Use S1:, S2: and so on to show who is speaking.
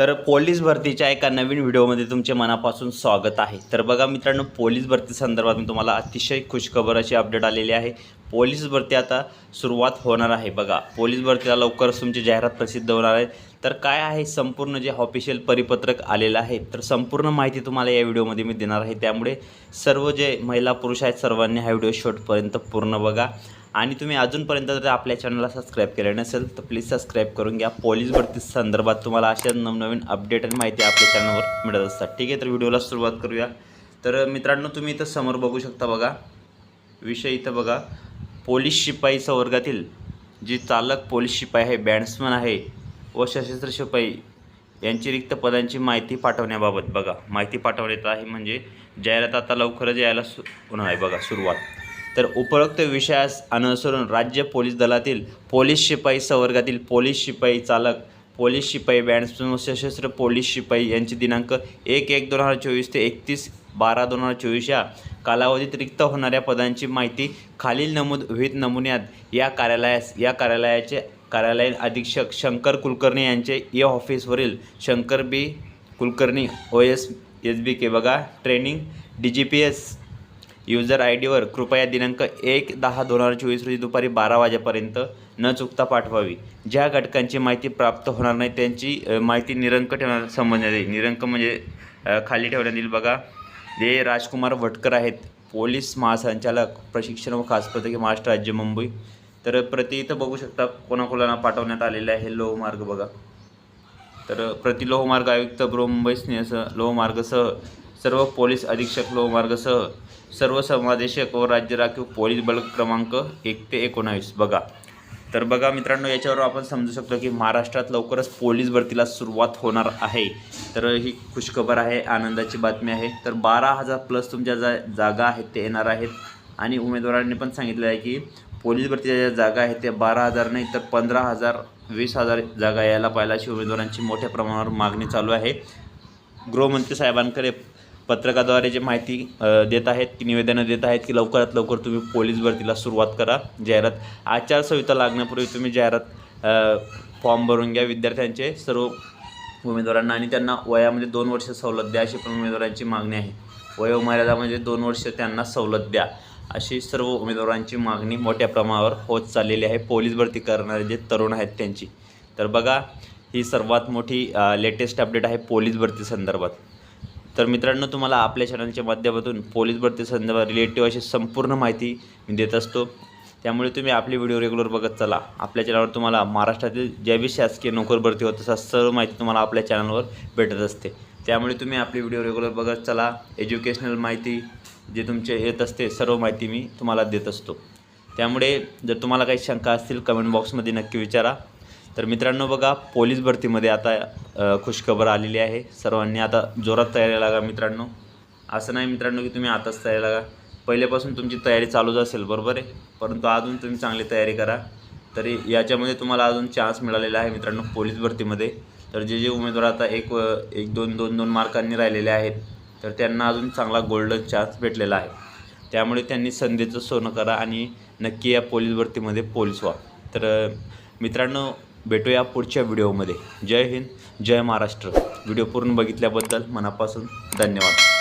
S1: तर पोलीस भरतीच्या एका नवीन व्हिडिओमध्ये तुमचे मनापासून स्वागत आहे. तर बघा मित्रांनो पोलीस भरती संदर्भात मी तुम्हाला अतिशय खुशखबर अशी अपडेट आलेली आहे. पोलीस भरती आता सुरुवात होणार आहे. बघा पोलीस भरतीला लवकरच तुमची जाहिरात प्रसिद्ध होणार आहे. तर काय आहे संपूर्ण जे ऑफिशियल परिपत्रक आलेलं आहे तर संपूर्ण माहिती तुम्हाला या व्हिडिओमध्ये मी देणार आहे. त्यामुळे सर्व जे महिला पुरुष आहेत सर्वांनी हा व्हिडिओ शेवटपर्यंत पूर्ण बघा. आणि तुम्ही अजूनपर्यंत जर आपल्या चॅनलला सबस्क्राईब केलं नसेल तर प्लीज सबस्क्राईब करून घ्या. पोलीस भरती संदर्भात तुम्हाला अशा नवनवीन अपडेट आणि माहिती आपल्या चॅनलवर मिळत असतात. ठीक आहे तर व्हिडिओला सुरुवात करूया. तर मित्रांनो तुम्ही इथं समोर बघू शकता बघा. विषय इथं बघा. पोलीस शिपाई संवर्गातील जी चालक पोलीस शिपाई आहे बॅट्समन आहे व सशस्त्र शिपाई यांची रिक्त पदांची माहिती पाठवण्याबाबत बघा. माहिती पाठवण्यात आहे म्हणजे जाहिरात आता लवकरच यायला सु होणार आहे बघा सुरुवात. तर उपरोक्त विषयास अनुसरून राज्य पोलीस दलातील पोलीस शिपाई संवर्गातील पोलीस शिपाई चालक पोलीस शिपाई बॅट्समन व सशस्त्र पोलीस शिपाई यांचे दिनांक एक एक दोन हजार चोवीस ते एकतीस बारा दोन हजार चोवीस या कालावधीत रिक्त होणाऱ्या पदांची माहिती खालील नमूद विहित नमुन्यात या कार्यालयास या कार्यालयाचे कार्यालयीन अधीक्षक शंकर कुलकर्णी यांचे या ऑफिसवरील Shankar B Kulkarni O S S B K बघा training D G P S user I डीवर कृपया दिनांक एक दहा दोन हजार चोवीस रोजी दुपारी बारा वाजेपर्यंत न चुकता पाठवावी. ज्या घटकांची माहिती प्राप्त होणार नाही त्यांची माहिती निरंक ठेवणार संबंधित येईल निरंक म्हणजे खाली ठेवण्यात येईल बघा जे राजकुमार भटकर आहेत पोलीस महासंचालक प्रशिक्षण व खास पथके महाराष्ट्र राज्य मुंबई. तर प्रति इथं बघू शकता कोणाकोणाला पाठवण्यात आलेलं आहे लोहमार्ग बघा. तर प्रति लोहमार्ग आयुक्त मुंबई स्नेहसह लोहमार्गसह सर्व पोलीस अधीक्षक लोहमार्गसह सर्व समादेशक व राज्य राखीव पोलीस बल क्रमांक एक ते एकोणावीस बघा. तर बघा मित्रांनो याच्यावर आपण समजू शकतो की महाराष्ट्रात लवकरच पोलीस भरतीला सुरुवात होणार आहे. तर ही खुशखबर आहे आनंदाची बातमी आहे. तर बारा हजार प्लस तुमच्या जा जागा आहेत ते येणार आहेत. आणि उमेदवारांनी पण सांगितलं आहे की पोलीस भरतीच्या ज्या जागा आहेत त्या बारा हजार नाही तर पंधरा हजार वीस हजार जागा यायला पाहिजे अशी उमेदवारांची मोठ्या प्रमाणावर मागणी चालू आहे. गृहमंत्री साहेबांकडे पत्रकाद्वारे जे माहिती देत आहेत की निवेदनं देत आहेत की लवकरात लवकर तुम्ही पोलीस भरतीला सुरुवात करा जाहिरात आचारसंहिता लागण्यापूर्वी तुम्ही जाहिरात फॉर्म भरून घ्या विद्यार्थ्यांचे सर्व उमेदवारांना आणि त्यांना वयामध्ये दोन वर्ष सवलत द्या अशी पण उमेदवारांची मागणी आहे. वयोमर्यादामध्ये म्हणजे दोन वर्ष त्यांना सवलत द्या. अशी सर्व उमेदवारांची मागणी मोठ्या प्रमाणावर होत चाललेली आहे. पोलीस भरती करणारे जे तरुण आहेत त्यांची. तर बघा ही सर्वात मोठी लेटेस्ट अपडेट आहे पोलीस भरती संदर्भात. तर मित्रांनो तुम्हाला आपल्या चॅनलच्या माध्यमातून पोलीस भरती संदर्भात रिलेटिव्ह अशी संपूर्ण माहिती मी देत असतो. त्यामुळे तुम्ही आपले व्हिडिओ रेग्युलर बघत चला. आपल्या चॅनलवर तुम्हाला महाराष्ट्रातील ज्या बी शासकीय नोकर भरती होत असा सर्व माहिती तुम्हाला आपल्या चॅनलवर भेटत असते. त्यामुळे तुम्ही आपले व्हिडिओ रेग्युलर बघत चला. एज्युकेशनल माहिती जे तुमचे येत असते सर्व माहिती मी तुम्हाला देत असतो. त्यामुळे जर तुम्हाला काही शंका असतील कमेंट बॉक्समध्ये नक्की विचारा. तर मित्रांनो बघा पोलीस भरतीमध्ये आता खुशखबर आलेली आहे. सर्वांनी आता जोरात तयारी लागा मित्रांनो. असं नाही मित्रांनो की तुम्ही आताच तयारी लागा. पहिल्यापासून तुमची तयारी चालूच असेल बरोबर आहे? परंतु अजून तुम्ही चांगली तयारी करा. तरी याच्यामध्ये तुम्हाला अजून चान्स मिळालेला आहे मित्रांनो पोलीस भरतीमध्ये. तर जे जे उमेदवार आता एक एक दोन दोन दोन मार्कांनी राहिलेले आहेत तर त्यांना अजून चांगला गोल्डन चान्स भेटलेला आहे. त्यामुळे त्यांनी संधीचं सोनं करा आणि नक्की या पोलीस भरतीमध्ये पोलीस व्हा. तर मित्रांनो भेटूया पुढच्या व्हिडिओमध्ये जय हिंद जय महाराष्ट्र. व्हिडिओ पूर्ण बघितल्याबद्दल मनापासून धन्यवाद.